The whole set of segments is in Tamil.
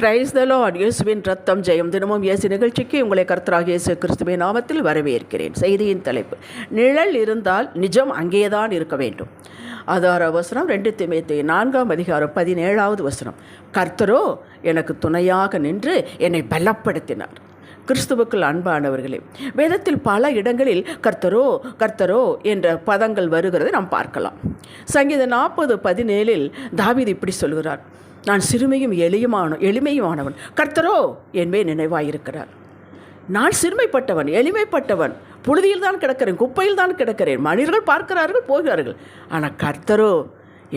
பிரைஸ் த லார்ட் இயேசுவின் ரத்தம் ஜெயம் தினமும் இயேசு நிகழ்ச்சிக்கு உங்களை கர்த்தராக இயேசு கிறிஸ்துவின் நாமத்தில் வரவேற்கிறேன். செய்தியின் தலைப்பு நிழல் இருந்தால் நிஜம் அங்கேதான் இருக்க வேண்டும். ஆதார வசனம் ரெண்டு திமைத்து நான்காம் அதிகாரம் பதினேழாவது வசனம். கர்த்தரோ எனக்கு துணையாக நின்று என்னை பலப்படுத்தினார். கிறிஸ்துவுக்குள் அன்பானவர்களே வேதத்தில் பல இடங்களில் கர்த்தரோ கர்த்தரோ என்ற பதங்கள் வருகிறதை நாம் பார்க்கலாம். சங்கீத நாற்பது பதினேழில் தாவீது இப்படி சொல்கிறார். நான் சிறுமையும் எளியமான எளிமையுமானவன். கர்த்தரோ என்பே நினைவாயிருக்கிறார். நான் சிறுமைப்பட்டவன் எளிமைப்பட்டவன். புழுதியில் தான் கிடக்கிறேன் குப்பையில் தான் கிடக்கிறேன். மனிதர்கள் பார்க்கிறார்கள் போகிறார்கள். ஆனால் கர்த்தரோ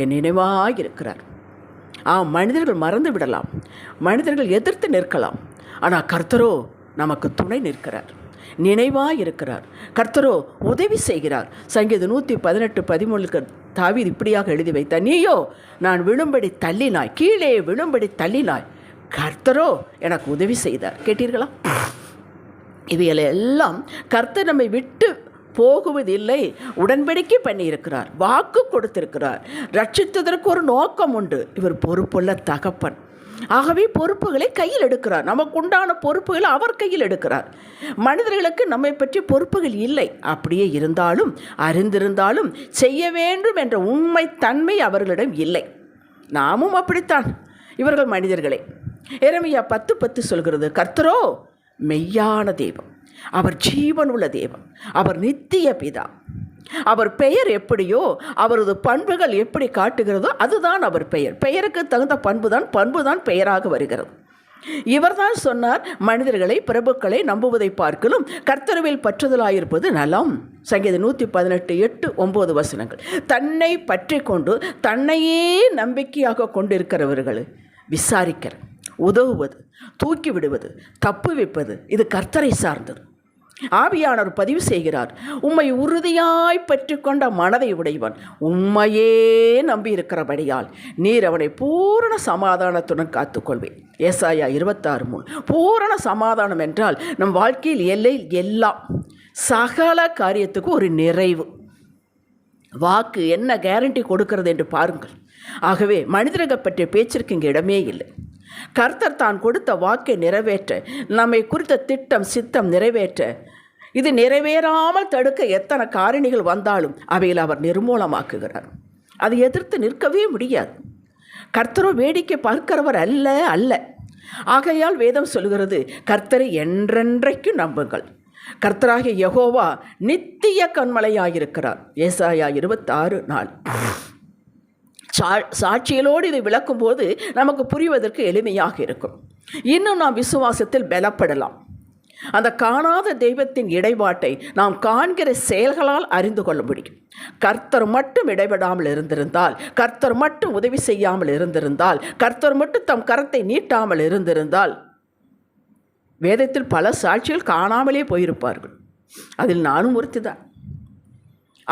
என் நினைவாக இருக்கிறார் ஆ மனிதர்கள் மறந்து விடலாம். மனிதர்கள் எதிர்த்து நிற்கலாம். ஆனால் கர்த்தரோ நமக்கு துணை நிற்கிறார். நினைவாக இருக்கிறார் கர்த்தரோ உதவி செய்கிறார். சங்கீத நூற்றி பதினெட்டு பதிமூணுக்கு தாவீது இப்படியாக எழுதி வைத்தார். நீயோ நான் விழும்படி தள்ளினாய் கீழே விழும்படி தள்ளினாய். கர்த்தரோ எனக்கு உதவி செய்தார். கேட்டீர்களா? இவைகளை கர்த்தர் நம்மை விட்டு போகுவதில்லை. உடன்படிக்கை பண்ணியிருக்கிறார். வாக்கு கொடுத்திருக்கிறார். ரட்சித்ததற்கு ஒரு நோக்கம் உண்டு. இவர் பொறுப்புள்ள தகப்பன். ஆகவே பொறுப்புகளை கையில் எடுக்கிறார். நமக்கு உண்டான பொறுப்புகளை அவர் கையில் எடுக்கிறார். மனிதர்களுக்கு நம்மை பற்றி பொறுப்புகள் இல்லை. அப்படியே இருந்தாலும் அறிந்திருந்தாலும் செய்ய வேண்டும் என்ற உண்மை தன்மை அவர்களிடம் இல்லை. நாமும் அப்படித்தான். இவர்கள் மனிதர்களே எரமையா பத்து பத்து சொல்கிறது கர்த்தரோ மெய்யான தெய்வம் அவர் ஜீவனுள்ள தெய்வம் அவர் நித்திய பிதா. அவர் பெயர் எப்படியோ அவரது பண்புகள் எப்படி காட்டுகிறதோ அதுதான் அவர் பெயர். பெயருக்கு தகுந்த பண்பு தான் பண்பு தான் பெயராக வருகிறது. இவர்தான் சொன்னார் மனிதர்களை பிரபுக்களை நம்புவதை பார்க்கலும் கர்த்தரவில் பற்றுதலாயிருப்பது நலம். சங்கீத நூற்றி பதினெட்டு எட்டு ஒம்பது வசனங்கள். தன்னை பற்றி கொண்டு தன்னையே நம்பிக்கையாக கொண்டிருக்கிறவர்கள் விசாரிக்கிற உதவுவது தூக்கி விடுவது தப்பு வைப்பது இது கர்த்தரை சார்ந்தது. ஆவியானவர் பதிவு செய்கிறார். உம்மை உறுதியாய் பெற்றுக்கொண்ட மனதை உடையவன் உம்மையே நம்பியிருக்கிறபடியால் நீர் அவனை பூரண சமாதானத்துடன் காத்துக்கொள்வேன். ஏசாயா இருபத்தாறு மூணு. பூரண சமாதானம் என்றால் நம் வாழ்க்கையில் எல்லை எல்லாம் சகல காரியத்துக்கும் ஒரு நிறைவு. வாக்கு என்ன கேரண்டி கொடுக்கிறது என்று பாருங்கள். ஆகவே மனிதர்கள் பற்றிய பேச்சிற்கு இங்கே இடமே இல்லை. கர்த்தர் தான் கொடுத்த வாக்கை நிறைவேற்ற. நம்மை குறித்த திட்டம் சித்தம் நிறைவேற்ற. இது நிறைவேறாமல் தடுக்க எத்தனை காரணிகள் வந்தாலும் அவையில் அவர் நிர்மூலமாக்குகிறார். அதை எதிர்த்து நிற்கவே முடியாது. கர்த்தரோ வேடிக்கை பார்க்கிறவர் அல்ல அல்ல. ஆகையால் வேதம் சொல்கிறது கர்த்தரை என்றென்றைக்கும் நம்புங்கள். கர்த்தராகிய யகோவா நித்திய கண்மலையாயிருக்கிறார் ஏசாயா இருபத்தாறு நாள். சா சாட்சிகளோடு இதை விளக்கும்போது நமக்கு புரிவதற்கு எளிமையாக இருக்கும். இன்னும் நாம் விசுவாசத்தில் பலப்படலாம். அந்த காணாத தெய்வத்தின் இடைபாட்டை நாம் காண்கிற செயல்களால் அறிந்து கொள்ள முடியும். கர்த்தர் மட்டும் இடைபடாமல் இருந்திருந்தால் கர்த்தர் மட்டும் உதவி செய்யாமல் இருந்திருந்தால் கர்த்தர் மட்டும் தம் கரத்தை நீட்டாமல் இருந்திருந்தால் வேதத்தில் பல சாட்சிகள் காணாமலே போயிருப்பார்கள். அதில் நானும் ஒருத்திதான்.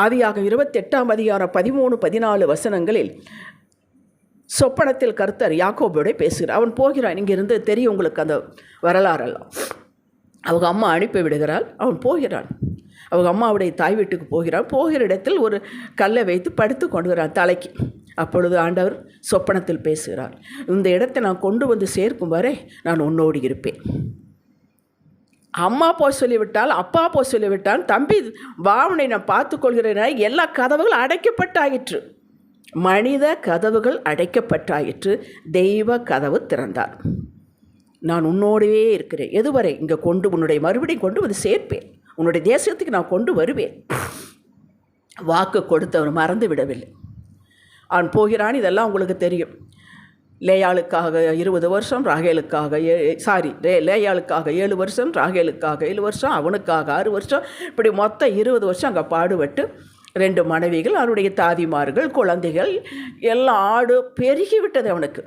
ஆதியாக இருபத்தெட்டாம் அதிகாரம் பதிமூணு பதினாலு வசனங்களில் சொப்பனத்தில் கர்த்தர் யாக்கோபோட பேசுகிறார். அவன் போகிறான். இங்கிருந்து தெரியும் உங்களுக்கு அந்த வரலாறெல்லாம். அவங்க அம்மா அனுப்பி விடுகிறாள். அவன் போகிறான். அவங்க அம்மாவுடைய தாய் வீட்டுக்கு போகிறான். போகிற இடத்தில் ஒரு கல்லை வைத்து படுத்து கொண்டுகிறான் தலைக்கு. அப்பொழுது ஆண்டவர் சொப்பனத்தில் பேசுகிறார். இந்த இடத்தை நான் கொண்டு வந்து சேர்க்கும் வரை நான் உன்னோடு இருப்பேன். அம்மா போய் சொல்லிவிட்டால் அப்பா போய் சொல்லிவிட்டால் தம்பி வாவனை நான் பார்த்துக்கொள்கிறேன் எல்லா கதவுகள் அடைக்கப்பட்டாயிற்று. மனித கதவுகள் அடைக்கப்பட்டாயிற்று. தெய்வ கதவு திறந்தார். நான் உன்னோடவே இருக்கிறேன். எதுவரை? இங்கே கொண்டு உன்னுடைய மறுபடியும் கொண்டு வந்து சேர்ப்பேன். உன்னுடைய தேசத்துக்கு நான் கொண்டு வருவேன். வாக்கு கொடுத்தவர் மறந்து விடவில்லை. அவன் போகிறான் இதெல்லாம் உங்களுக்கு தெரியும். லேயாளுக்காக இருபது வருஷம் ராகேலுக்காக ஏ சாரி ரே லேயாளுக்காக ஏழு வருஷம் ராகேலுக்காக ஏழு வருஷம் அவனுக்காக ஆறு வருஷம் இப்படி மொத்தம் இருபது வருஷம் அங்கே பாடுபட்டு ரெண்டு மனைவிகள் அவருடைய தாதிமார்கள் குழந்தைகள் எல்லாம் ஆடு பெருகிவிட்டது அவனுக்கு.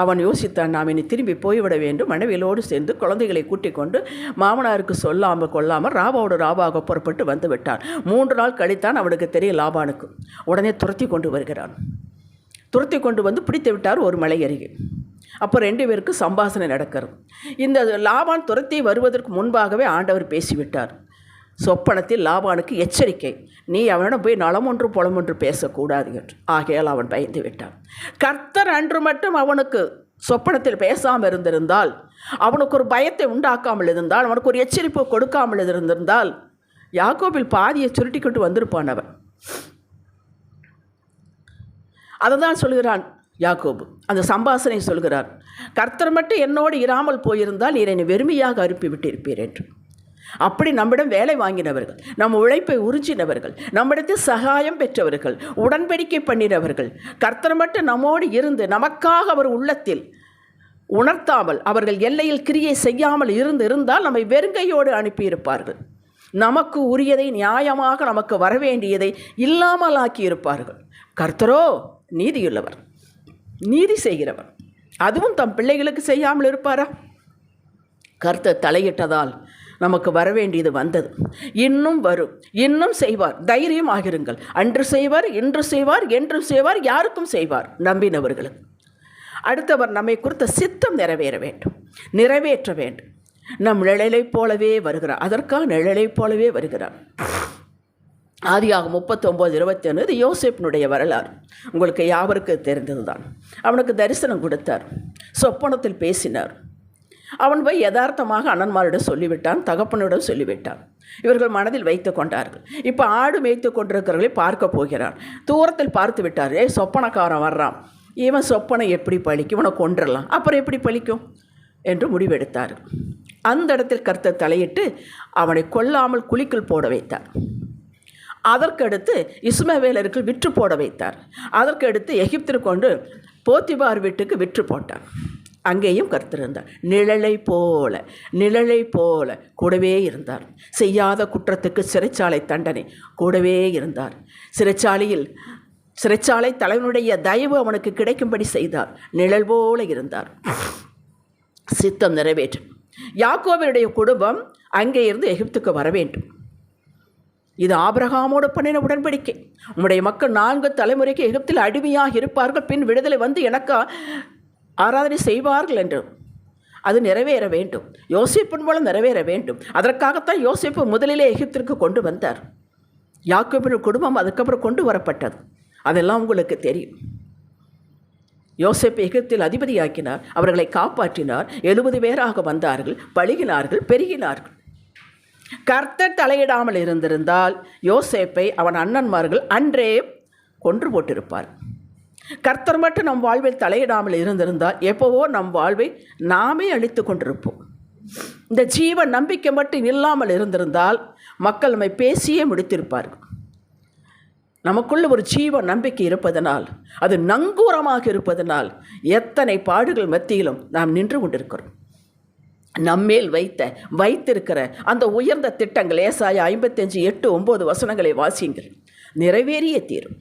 அவன் யோசித்தான் நாம் இனி திரும்பி போய்விட வேண்டும். மனைவியலோடு சேர்ந்து குழந்தைகளை கூட்டிக் கொண்டு மாமனாருக்கு சொல்லாமல் கொள்ளாமல் ராபாவோட ராபாக புறப்பட்டு வந்து விட்டான். மூன்று நாள் கழித்தான் அவனுக்கு தெரிய லாபானுக்கு. உடனே துரத்தி கொண்டு வருகிறான். துரத்தி கொண்டு வந்து பிடித்து விட்டார் ஒரு மலை அருகே. அப்போ ரெண்டு பேருக்கு சம்பாசனை நடக்கிறது. இந்த லாபான் துரத்தி வருவதற்கு முன்பாகவே ஆண்டவர் பேசிவிட்டார். சொப்பனத்தில் லாபானுக்கு எச்சரிக்கை. நீ அவனிடம் போய் நலமொன்று புலமொன்று பேசக்கூடாது என்று. ஆகையால் அவன் பயந்து விட்டான். கர்த்தர் அன்று மட்டும் அவனுக்கு சொப்பனத்தில் பேசாமல் இருந்திருந்தால் அவனுக்கு ஒரு பயத்தை உண்டாக்காமல் இருந்தால் அவனுக்கு ஒரு எச்சரிப்பு கொடுக்காமல் இருந்திருந்தால் யாக்கோபில் பாதியை சுருட்டி கொண்டு வந்திருப்பான் அவன். அதை தான் சொல்கிறான் யாக்கோபு. அந்த சம்பாசனை சொல்கிறார் கர்த்தர் மட்டும் என்னோடு இராமல் போயிருந்தால் நீர் என்னை வெறுமையாக அனுப்பி விட்டிருப்பீர் என்று. அப்படி நம்மிடம் வேலை வாங்கினவர்கள் நம் உழைப்பை உறிஞ்சினவர்கள் நம்மிடத்தில் சகாயம் பெற்றவர்கள் உடன்படிக்கை பண்ணினவர்கள் கர்த்தர் மட்டும் நம்மோடு இருந்து நமக்காக அவர் உள்ளத்தில் உணர்த்தாமல் அவர்கள் எல்லையில் கிரியை செய்யாமல் இருந்து இருந்தால் நம்மை வெறுங்கையோடு அனுப்பியிருப்பார்கள். நமக்கு உரியதை நியாயமாக நமக்கு வரவேண்டியதை இல்லாமல் ஆக்கியிருப்பார்கள் கர்த்தரோ நீதியுள்ளவர் நீதி செய்கிறவர் அதுவும் தம் பிள்ளைகளுக்கு செய்யாமல் இருப்பாரா? கர்த்தர் தலையிட்டதால் நமக்கு வரவேண்டியது வந்தது. இன்னும் வரும் இன்னும் செய்வார். தைரியம் ஆகிருங்கள். அன்று செய்வார் இன்று செய்வார் என்றும் செய்வார் யாருக்கும் செய்வார். நம்பினவர்களுக்கு அடுத்தவர் நம்மை குறித்த சித்தம் நிறைவேற வேண்டும் நிறைவேற்ற வேண்டும். நம் நிழலைப் போலவே வருகிறார். அதற்காக நிழலைப் போலவே வருகிறார். ஆதியாக முப்பத்தொம்போது இருபத்தி ஒன்று யோசிப்பினுடைய வரலாறு. உங்களுக்கு யாவருக்கு தெரிந்தது தான் அவனுக்கு தரிசனம் கொடுத்தார். சொப்பனத்தில் பேசினார். அவன் போய் யதார்த்தமாக அண்ணன்மாரிடம் சொல்லிவிட்டான் தகப்பனிடம் சொல்லிவிட்டான். இவர்கள் மனதில் வைத்து கொண்டார்கள். இப்போ ஆடு மேய்த்து கொண்டிருக்கிறவர்களை பார்க்க போகிறான். தூரத்தில் பார்த்து விட்டார். ஏ சொப்பனக்காரன் வர்றான். இவன் சொப்பனை எப்படி பழிக்கும்? இவனை கொன்றலாம் அப்புறம் எப்படி பழிக்கும்? என்று முடிவெடுத்தார் அந்த இடத்தில் கர்த்தர் தலையிட்டு அவனை கொல்லாமல் குழிக்குள் போட வைத்தார். அதற்கடுத்து இஸ்மவேலருக்கு விற்று போட வைத்தார். அதற்கடுத்து எகிப்திற்கு கொண்டு போத்திபார் வீட்டுக்கு விற்று போட்டார். அங்கேயும் கருத்திருந்தார். நிழலை போல நிழலை போல கூடவே இருந்தார். செய்யாத குற்றத்துக்கு சிறைச்சாலை தண்டனை கூடவே இருந்தார். சிறைச்சாலையில் சிறைச்சாலை தலைவனுடைய தயவு அவனுக்கு கிடைக்கும்படி செய்தார். நிழல் போல இருந்தார். சித்தம் நிறைவேற்றும். யாக்கோவருடைய குடும்பம் அங்கே இருந்து எகிப்துக்கு வர வேண்டும். இது ஆபிரகாமோடு பண்ணின உடன்படிக்கை. உம்முடைய மக்கள் நான்கு தலைமுறைக்கு எகிப்தில் அடிமையாக இருப்பார்கள். பின் விடுதலை வந்து எனக்கு ஆராதனை செய்வார்கள் என்று அது நிறைவேற வேண்டும். யோசிப்பின் மூலம் நிறைவேற வேண்டும். அதற்காகத்தான் யோசிப்பு முதலிலே எகிப்திற்கு கொண்டு வந்தார். யாக்கோபின் குடும்பம் அதுக்கப்புறம் கொண்டு வரப்பட்டது. அதெல்லாம் உங்களுக்கு தெரியும். யோசிப் எகிப்தில் அதிபதியாக்கினார். அவர்களை காப்பாற்றினார். எழுபது பேராக வந்தார்கள். பழகினார்கள். பெருகினார்கள். கர்த்தர் தலையிடாமல் இருந்திருந்தால் யோசேப்பை அவன் அண்ணன்மார்கள் அன்றே கொன்று போட்டிருப்பார். கர்த்தர் மட்டும் நம் வாழ்வில் தலையிடாமல் இருந்திருந்தால் எப்போவோ நம் வாழ்வை நாமே அழித்து கொண்டிருப்போம். இந்த ஜீவ நம்பிக்கை மட்டும் இல்லாமல் இருந்திருந்தால் மக்கள் நம்மை பேசியே முடித்திருப்பார்கள். நமக்குள்ள ஒரு ஜீவ நம்பிக்கை இருப்பதனால் அது நங்கூரமாக இருப்பதனால் எத்தனை பாடுகள் மத்தியிலும் நாம் நின்று கொண்டிருக்கிறோம். நம்மேல் வைத்த வைத்திருக்கிற அந்த உயர்ந்த திட்டங்கள் ஏசாய ஐம்பத்தஞ்சு எட்டு ஒம்பது வசனங்களை வாசியுங்கள். நிறைவேறிய தீரும்.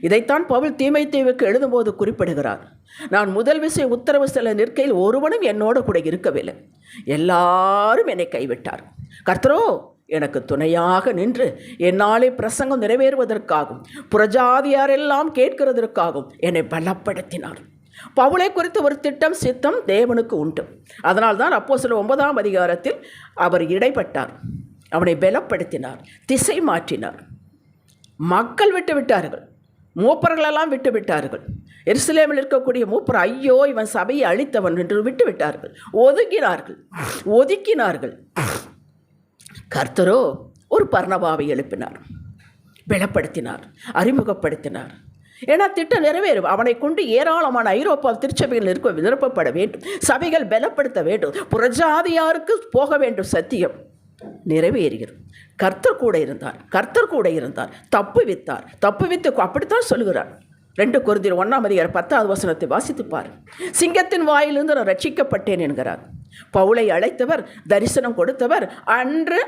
இதைத்தான் பவுல் தீமை தீவுக்கு எழுதும்போது குறிப்பிடுகிறார். நான் முதல் விசை உத்தரவு செல்ல நிற்கையில் ஒருவனும் என்னோட கூட இருக்கவில்லை. எல்லாரும் என்னை கைவிட்டார். கர்த்தரோ எனக்கு துணையாக நின்று என்னாலே பிரசங்கம் நிறைவேறுவதற்காகவும் புறஜாதியாரெல்லாம் கேட்கிறதற்காகவும் என்னை பலப்படுத்தினார். பவுளை குறித்து ஒரு திட்டம் சித்தம் தேவனுக்கு உண்டு. அதனால்தான் அப்போ சில ஒன்பதாம் அதிகாரத்தில் அவர் இடைப்பட்டார். அவனை பலப்படுத்தினார் திசை மாற்றினார். மக்கள் விட்டு விட்டார்கள். மூப்பர்களெல்லாம் விட்டு விட்டார்கள். எருசலேமில் இருக்கக்கூடிய மூப்பர் ஐயோ இவன் சபையை அழித்தவன் என்று விட்டு விட்டார்கள். ஒதுங்கினார்கள். ஒதுக்கினார்கள். கர்த்தரோ ஒரு பர்ணபாவை எழுப்பினார். பலப்படுத்தினார் அறிமுகப்படுத்தினார். ஏன்னா திட்டம் நிறைவேறும். அவனை கொண்டு ஏராளமான ஐரோப்பா திருச்சபைகள் இருக்க நிரப்பப்பட வேண்டும். சபைகள் பலப்படுத்த வேண்டும். புறஜாதியாருக்கு போக வேண்டும் சத்தியம் நிறைவேறுகிறது. கர்த்தர் கூட இருந்தார். கர்த்தர் கூட இருந்தார். தப்பு வித்தார். தப்பு வித்து அப்படித்தான் சொல்லுகிறார். ரெண்டு குருந்தியர் ஒன்றாம் அதிகார பத்தாவது வசனத்தை வாசித்துப்பார். சிங்கத்தின் வாயிலிருந்து நான் ரட்சிக்கப்பட்டேன் என்கிறார். பவுளை அழைத்தவர் தரிசனம் கொடுத்தவர் அன்று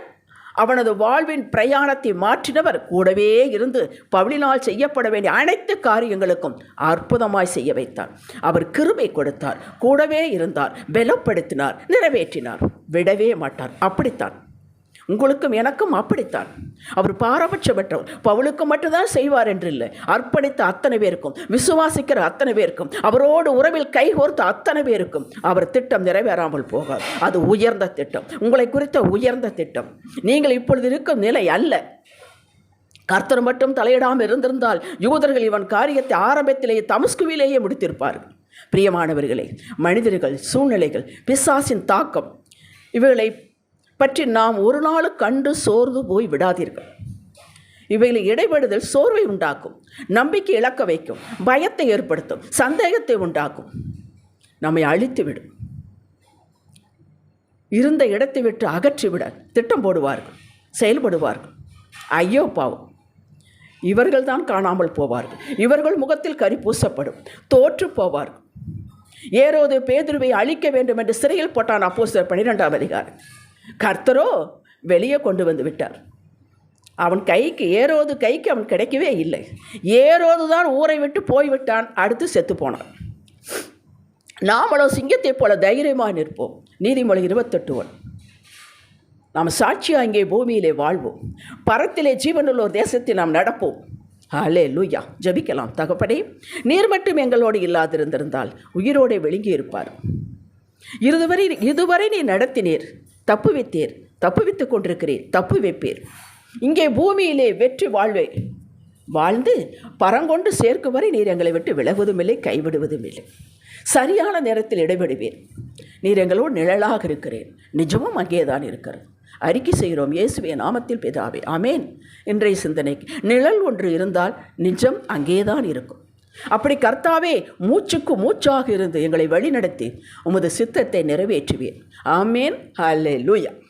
அவனது வாழ்வின் பிரயாணத்தை மாற்றினவர் கூடவே இருந்து பவுளினால் செய்யப்பட வேண்டிய அனைத்து காரியங்களுக்கும் அற்புதமாய் செய்ய வைத்தார். அவர் கிருமை கொடுத்தார். கூடவே இருந்தார். பலப்படுத்தினார். நிறைவேற்றினார். விடவே மாட்டார். அப்படித்தான். உங்களுக்கும் எனக்கும் அப்படித்தான். அவர் பாரபட்சமற்றவர். பவுலுக்கு மட்டும்தான் செய்வார் என்று இல்லை அர்ப்பணித்த அத்தனை பேருக்கும் விசுவாசிக்கிற அத்தனை பேருக்கும் அவரோடு உறவில் கைகோர்த்த அத்தனை பேருக்கும் அவர் திட்டம் நிறைவேறாமல் போகாது. அது உயர்ந்த திட்டம். உங்களை குறித்த உயர்ந்த திட்டம். நீங்கள் இப்பொழுது இருக்கும் நிலை அல்ல. கர்த்தர் மட்டும் தலையிடாமல் இருந்திருந்தால் யூதர்கள் இவன் காரியத்தை ஆரம்பத்திலேயே தமஸ்குவிலேயே முடித்திருப்பார்கள். பிரியமானவர்களே மனிதர்கள் சூழ்நிலைகள் பிசாசின் தாக்கம் இவைகளை பற்றி நாம் ஒரு நாள் கண்டு சோர்ந்து போய் விடாதீர்கள். இவைகளை இடைபடுதல் சோர்வை உண்டாக்கும் நம்பிக்கை இழக்க வைக்கும் பயத்தை ஏற்படுத்தும் சந்தேகத்தை உண்டாக்கும். நம்மை அழித்துவிடும் இருந்த இடத்தை விட்டு அகற்றிவிட திட்டம் போடுவார்கள் செயல்படுவார்கள். ஐயோ பாவம். இவர்கள் தான் காணாமல் போவார்கள். இவர்கள் முகத்தில் கரி பூசப்படும் தோற்று போவார்கள். ஏரோது பேதுருவை அழிக்க வேண்டும் என்று சிறையில் போட்டான் அப்போ பன்னிரெண்டாம் அதிகாரம். கர்த்தரோ வெளியே கொண்டு வந்து விட்டார். அவன் கைக்கு ஏறோது கைக்கு அவன் கிடைக்கவே இல்லை. ஏறோது தான் ஊரை விட்டு போய்விட்டான் அடுத்து செத்து போனான். நாமளோ சிங்கத்தைப் போல தைரியமாக நிற்போம். நீதிமொழி இருபத்தெட்டு ஒன். நாம் சாட்சியாக இங்கே பூமியிலே வாழ்வோம். பரத்திலே ஜீவனுள்ள ஒரு தேசத்தில் நாம் நடப்போம். ஹலே லூயா ஜபிக்கலாம் தகப்படே நீர் மட்டும் எங்களோடு இல்லாதிருந்திருந்தால் உயிரோடே விழுங்கி இருப்பார் இதுவரை இதுவரை நீ நடத்தினீர். தப்பு வைத்தீர் தப்பு வைத்துக் கொண்டிருக்கிறீர் தப்பு வைப்பீர். இங்கே பூமியிலே வெற்றி வாழ்வை வாழ்ந்து பரங்கொண்டு சேர்க்கும் வரை நீர் எங்களை விட்டு விலகுவதும் இல்லை கைவிடுவதும் இல்லை சரியான நேரத்தில் இடைவிடுவீர் நீர் எங்களோடு நிழலாக இருக்கிறேன் நிஜமும் அங்கேதான் இருக்கிறது. அறிக்கை செய்கிறோம். இயேசுவே நாமத்தில் பிதாவே. ஆமேன். இன்றைய சிந்தனைக்கு நிழல் ஒன்று இருந்தால் நிஜம் அங்கேதான் இருக்கும். அப்படி கர்த்தாவே மூச்சுக்கு மூச்சாக இருந்து எங்களை வழிநடத்தி உமது சித்தத்தை நிறைவேற்றுவேன் ஆமேன். ஹலே லூயா